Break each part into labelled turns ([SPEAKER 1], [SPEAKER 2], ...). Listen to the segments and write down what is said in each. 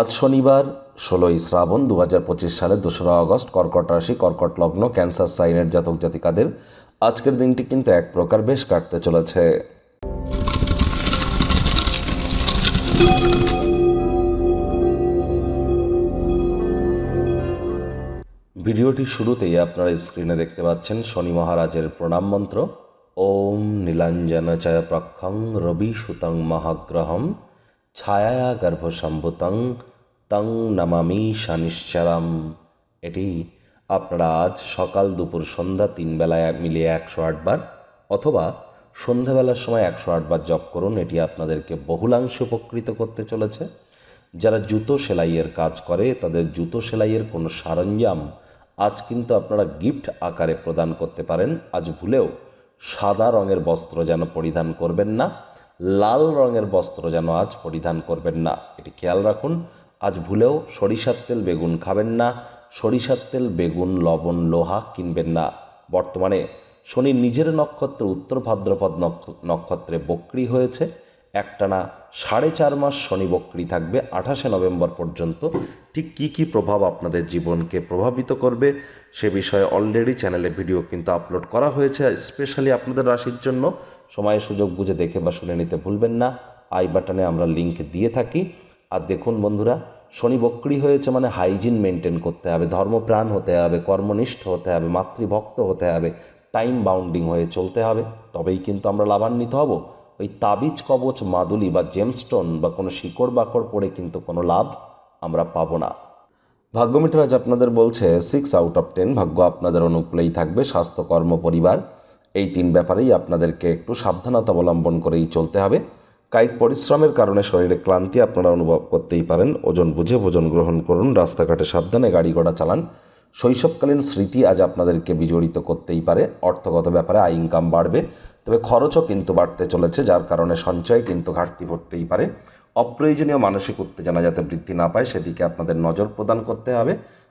[SPEAKER 1] আজ শনিবার, ষোলোই শ্রাবণ দু হাজার পঁচিশ সালের দোসরা আগস্ট, কর্কট রাশি, কর্কট লগ্ন, ক্যান্সার, সাইনের জাতক জাতিকাদের আজকের দিনটি কিন্তু এক প্রকার বেশ কাটতে চলেছে। ভিডিওটি শুরুতেই আপনারা স্ক্রিনে দেখতে পাচ্ছেন শনি মহারাজের প্রণাম মন্ত্র। ওম নীলাঞ্জন চয় প্রক্ষং রবি সুতং মহাগ্রহম। ছায়া গর্ভসম্ভুতং তং নমামি শনিশ্চরম এটি আপনারা আজ সকাল দুপুর সন্ধ্যা তিন বেলায় মিলিয়ে একশো আটবার অথবা সন্ধ্যাবেলার সময় একশো আটবার জপ করুন। এটি আপনাদেরকে বহুলাংশে উপকৃত করতে চলেছে। যারা জুতো সেলাইয়ের কাজ করে, তাদের জুতো সেলাইয়ের কোনো সরঞ্জাম আজ কিন্তু আপনারা গিফট আকারে প্রদান করতে পারেন। আজ ভুলেও সাদা রঙের বস্ত্র যেন পরিধান করবেন না। লাল রঙের বস্ত্র যেন আজ পরিধান করবেন না। এটি খেয়াল রাখুন, আজ ভুলেও সরিষার তেল বেগুন খাবেন না, সরিষার তেল বেগুন, লবণ, লোহা কিনবেন না। বর্তমানে শনি নিজের নক্ষত্র উত্তর ভাদ্রপদ নক্ষ- নক্ষত্রে বক্রি হয়েছে। একটানা সাড়ে চার মাস শনি বক্রি থাকবে আঠাশে নভেম্বর পর্যন্ত। ঠিক কী কী প্রভাব আপনাদের জীবনকে প্রভাবিত করবে সে বিষয়ে অলরেডি চ্যানেলে ভিডিও কিন্তু আপলোড করা হয়েছে। স্পেশালি আপনাদের রাশির জন্য সময় সুযোগ বুঝে দেখে বা শুনে নিতে ভুলবেন না। আই বাটনে আমরা লিংক দিয়ে থাকি। আর দেখুন বন্ধুরা, শনি বক্রি হয়েছে মানে হাইজিন মেনটেন করতে হবে, ধর্মপ্রাণ হতে হবে, কর্মনিষ্ঠ হতে হবে, মাতৃভক্ত হতে হবে, টাইম বাউন্ডিং হয়ে চলতে হবে। তবেই কিন্তু আমরা লাভান্বিত হব। ওই তাবিজ, কবচ, মাদুলি বা জেমস্টোন বা কোনো শিকড় বাকড় পড়ে কিন্তু কোনো লাভ আমরা পাবো না। ভাগ্যমিটার আজ আপনাদের বলছে সিক্স আউট অফ টেন ভাগ্য আপনাদের অনুকূলেই থাকবে, স্বাস্থ্য, কর্ম, পরিবার। এই তিন ব্যাপারেই আপনাদেরকে একটু সাবধানতা অবলম্বন করেই চলতে হবে। কায়িক পরিশ্রমের কারণে শরীরে ক্লান্তি আপনারা অনুভব করতেই পারেন। ওজন বুঝে ভোজন গ্রহণ করুন, রাস্তাঘাটে সাবধানে গাড়ি ঘোড়া চালান। শৈশবকালীন স্মৃতি আজ আপনাদেরকে বিজড়িত করতেই পারে। অর্থগত ব্যাপারে আয় ইনকাম বাড়বে। তবে খরচও কিন্তু বাড়তে চলেছে, যার কারণে সঞ্চয় কিন্তু ঘাটতি পড়তেই পারে। অপ্রয়োজনীয় মানসিক উত্তেজনা যাতে বৃদ্ধি না পায়, সেদিকে আপনাদের নজর প্রদান করতে হবে।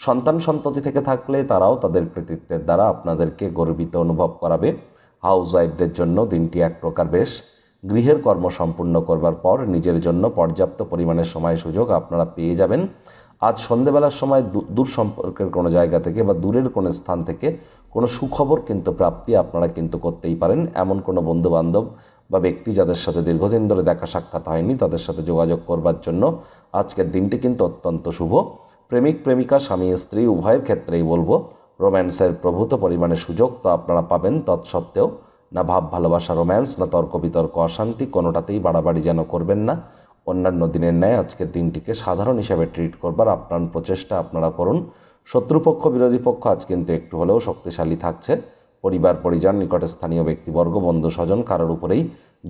[SPEAKER 1] সন্তান সন্ততি থেকে থাকলে তারাও তাদের কৃতিত্বের দ্বারা আপনাদেরকে গর্বিত অনুভব করাবে। হাউস ওয়াইফদের জন্য দিনটি এক প্রকার বেশ। গৃহের কর্ম সম্পূর্ণ করবার পর নিজের জন্য পর্যাপ্ত পরিমাণে সময় সুযোগ আপনারা পেয়ে যাবেন। আজ সন্ধেবেলার সময় দূর সম্পর্কের কোনো জায়গা থেকে বা দূরের কোনো স্থান থেকে কোনো সুখবর কিন্তু প্রাপ্তি আপনারা কিন্তু করতেই পারেন। এমন কোনো বন্ধুবান্ধব বা ব্যক্তি যাদের সাথে দীর্ঘদিন ধরে দেখা সাক্ষাৎ হয়নি তাদের সাথে যোগাযোগ করবার জন্য আজকের দিনটি কিন্তু অত্যন্ত শুভ। প্রেমিক, প্রেমিকা, স্বামী, স্ত্রী, উভয়ের ক্ষেত্রেই বলব, রোম্যান্সের প্রভূত পরিমাণে সুযোগ তো আপনারা পাবেন তৎসত্ত্বেও। না ভাব, ভালোবাসা, রোম্যান্স, না তর্ক, বিতর্ক, অশান্তি, কোনোটাতেই বাড়াবাড়ি যেন করবেন না। অন্যান্য দিনের ন্যায় আজকের দিনটিকে সাধারণ হিসাবে ট্রিট করবার আপ্রাণ প্রচেষ্টা আপনারা করুন। শত্রুপক্ষ, বিরোধী পক্ষ আজ কিন্তু একটু হলেও শক্তিশালী থাকছে। পরিবার, পরিজন, নিকটে স্থানীয় ব্যক্তিবর্গ বন্ধু স্বজন কারোর উপরেই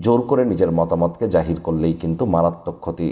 [SPEAKER 1] জোর করে নিজের মতামতকে জাহির করলেই কিন্তু মারাত্মক ক্ষতি।